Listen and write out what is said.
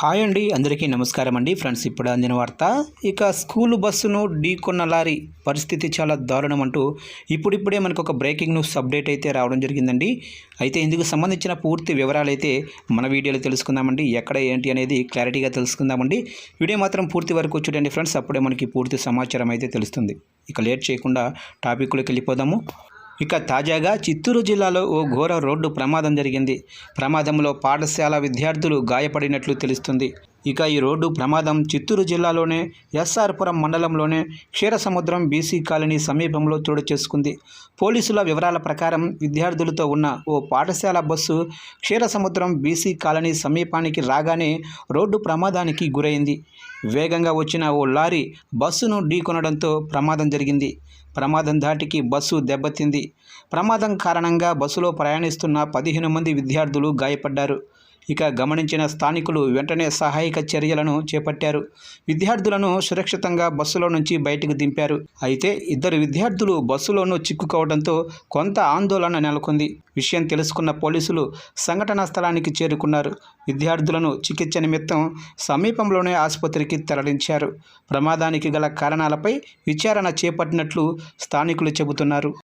Hi అండి అందరికీ నమస్కారం అండి. ఫ్రెండ్స్ ఇప్పుడు అందిన వార్త ఇక స్కూల్ బస్సును ఢీకొన్న లారీ పరిస్థితి చాలా దారుణం అంటూ ఇప్పుడిప్పుడే మనకు ఒక బ్రేకింగ్ న్యూస్ అప్డేట్ అయితే రావడం జరిగిందండి. అయితే ఇందుకు సంబంధించిన పూర్తి వివరాలు అయితే మన వీడియోలో తెలుసుకుందామండి. ఎక్కడ ఏంటి అనేది క్లారిటీగా తెలుసుకుందామండి. వీడియో మాత్రం పూర్తి వరకు చూడండి ఫ్రెండ్స్. అప్పుడే మనకి పూర్తి సమాచారం అయితే తెలుస్తుంది. ఇక లేట్ చేయకుండా టాపిక్లోకి వెళ్ళిపోదాము. ఇక తాజాగా చిత్తూరు జిల్లాలో ఓ ఘోర రోడ్డు ప్రమాదం జరిగింది. ప్రమాదంలో పాఠశాల విద్యార్థులు గాయపడినట్లు తెలుస్తుంది. ఇక ఈ రోడ్డు ప్రమాదం చిత్తూరు జిల్లాలోనే ఎస్ఆర్పురం మండలంలోనే క్షీరసముద్రం బీసీ కాలనీ సమీపంలో చోటు చేసుకుంది. పోలీసుల వివరాల ప్రకారం విద్యార్థులతో ఉన్న ఓ పాఠశాల బస్సు క్షీరసముద్రం బీసీ కాలనీ సమీపానికి రాగానే రోడ్డు ప్రమాదానికి గురైంది. వేగంగా వచ్చిన ఓ లారీ బస్సును ఢీకొనడంతో ప్రమాదం జరిగింది. ప్రమాదం ధాటికి బస్సు దెబ్బతింది. ప్రమాదం కారణంగా బస్సులో ప్రయాణిస్తున్న పదిహేను మంది విద్యార్థులు గాయపడ్డారు. ఇక గమనించిన స్థానికులు వెంటనే సహాయక చర్యలను చేపట్టారు. విద్యార్థులను సురక్షితంగా బస్సులో నుంచి బయటకు దింపారు. అయితే ఇద్దరు విద్యార్థులు బస్సులోనూ చిక్కుకోవడంతో కొంత ఆందోళన నెలకొంది. విషయం తెలుసుకున్న పోలీసులు సంఘటనా స్థలానికి చేరుకున్నారు. విద్యార్థులను చికిత్స నిమిత్తం సమీపంలోనే ఆసుపత్రికి తరలించారు. ప్రమాదానికి గల కారణాలపై విచారణ చేపట్టినట్లు స్థానికులు చెబుతున్నారు.